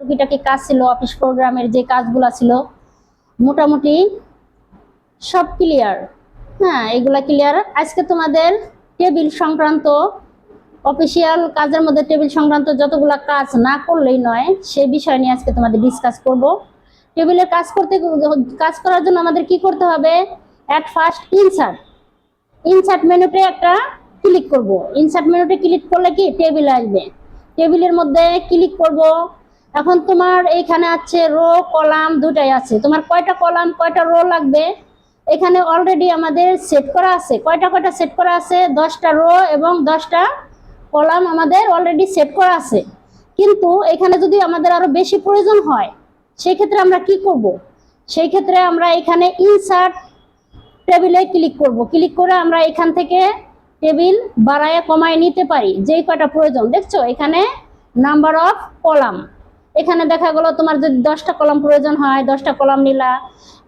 টুকিটাকি কাজ ছিল অফিস প্রোগ্রামের যে কাজগুলো ছিল, মোটামুটি সব ক্লিয়ার হ্যাঁ এগুলা ক্লিয়ার আজকে তোমাদের টেবিল সংক্রান্ত অফিসিয়াল কাজের মধ্যে টেবিল সংক্রান্ত যতগুলা কাজ না করলেই নয়, সেই বিষয় নিয়ে আজকে তোমাদের ডিসকাস করব। টেবিলের কাজ করতে, কাজ করার জন্য আমাদের কি করতে হবে? অ্যাট ফার্স্ট ইনসার্ট ইনসার্ট মেনুতে একটা ক্লিক করব। ইনসার্ট মেনুতে ক্লিক করলে কি? টেবিল আসবে। টেবিলের মধ্যে ক্লিক করব। এখন তোমার এখানে আছে রো, কলাম দুটাই আছে। তোমার কয়টা কলাম, কয়টা রো লাগবে? এখানে অলরেডি আমাদের সেট করা আছে। কয়টা কয়টা সেট করা আছে? দশটা রো এবং দশটা কলাম আমাদের অলরেডি সেট করা আছে। কিন্তু এখানে যদি আমাদের আরও বেশি প্রয়োজন হয় সেই ক্ষেত্রে আমরা কি করব? সেই ক্ষেত্রে আমরা এখানে ইনসার্ট টেবিলে ক্লিক করব। ক্লিক করে আমরা এখান থেকে টেবিল বাড়ায় কমায় নিতে পারি। যেই কয়টা প্রয়োজন, দেখছ? এখানে নাম্বার অফ কলাম। এখানে দেখা গেলো তোমার যদি দশটা কলম প্রয়োজন হয়, দশটা কলম নিলা।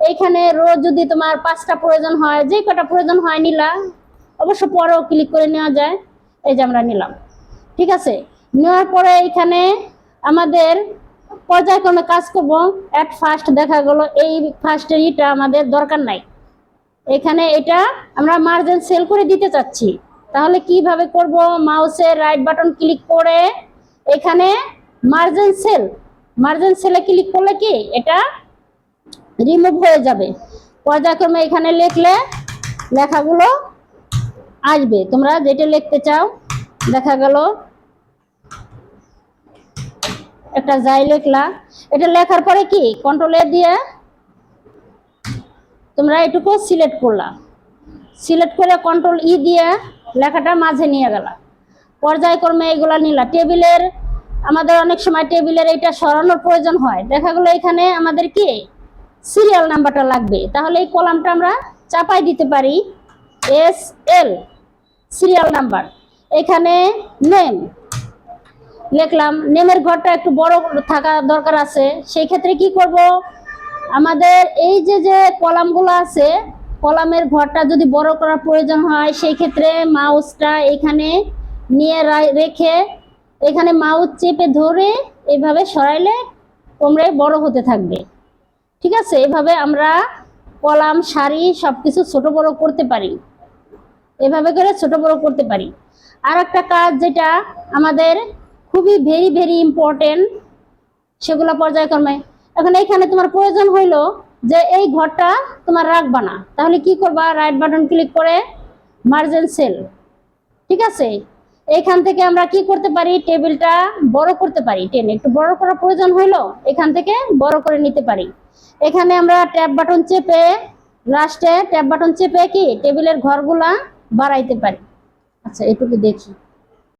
এইখানে রোজ যদি তোমার পাঁচটা প্রয়োজন হয়, যে কটা প্রয়োজন হয় নিলা। অবশ্য পরেও ক্লিক করে নেওয়া যায়। এই যে আমরা নিলাম। ঠিক আছে? নেওয়ার পরে এখানে আমাদের পর্যায়ক্রমে কাজ করব। অ্যাট ফার্স্ট দেখা গেলো এই ফার্স্টের ইটা আমাদের দরকার নাই। এখানে এটা আমরা মার্জিন সেল করে দিতে চাচ্ছি। তাহলে কীভাবে করব? মাউসের রাইট বাটন ক্লিক করে এখানে মার্জিন সেল। মার্জিন সেলে ক্লিক করলে কি এটা রিমুভ হয়ে যাবে। পর্যায়ক্রমে এখানে লিখলে লেখাগুলো আসবে। তোমরা যেটা লিখতে চাও, দেখা গেল। একটা যাই লিখলা এটা লেখার পরে কি কন্ট্রোল দিয়ে তোমরা এটুকু সিলেক্ট করলা। সিলেক্ট করে কন্ট্রোল ই দিয়ে লেখাটা মাঝে নিয়ে গেলা। পর্যায়ক্রমে এগুলা নিলা। টেবিলের আমাদের অনেক সময় টেবিলের এটা সরানোর প্রয়োজন হয়। দেখা গেলো এখানে আমাদের কি? সিরিয়াল নাম্বারটা লাগবে। তাহলে এই কলামটা আমরা চাপাই দিতে পারি। S L, serial number. এখানে নেম। লিখলাম, নেমের ঘরটা একটু বড় থাকা দরকার আছে। সেই ক্ষেত্রে কি করব? আমাদের এই যে যে কলামগুলো আছে, কলামের ঘরটা যদি বড় করার প্রয়োজন হয়, সেই ক্ষেত্রে মাউসটা এখানে নিয়ে রেখে এখানে মাউস চেপে ধরে এভাবে সরাইলে তোমরা বড় হতে থাকবে। ঠিক আছে? এভাবে আমরা কলাম সারি সবকিছু ছোট বড় করতে পারি। এভাবে করে ছোট বড় করতে পারি। আর একটা কাজ যেটা আমাদের খুবই ভেরি ভেরি ইম্পর্টেন্ট সেগুলো পর্যায়ক্রমে। এখন এইখানে তোমার প্রয়োজন হইল যে এই ঘরটা তোমার রাখবা না। তাহলে কি করবা? রাইট বাটন ক্লিক করে মার্জেন সেল ঠিক আছে? এখান থেকে আমরা কি করতে পারি? টেবিলটা বড় করতে পারি। টেনে একটু বড় করার প্রয়োজন হইল, এখান থেকে বড় করে নিতে পারি। এখানে আমরা ট্যাপ বাটন চেপে, লাস্টে ট্যাপ বাটন চেপে কি? টেবিলের ঘরগুলা বাড়াইতে পারি। আচ্ছা এটুকু দেখি।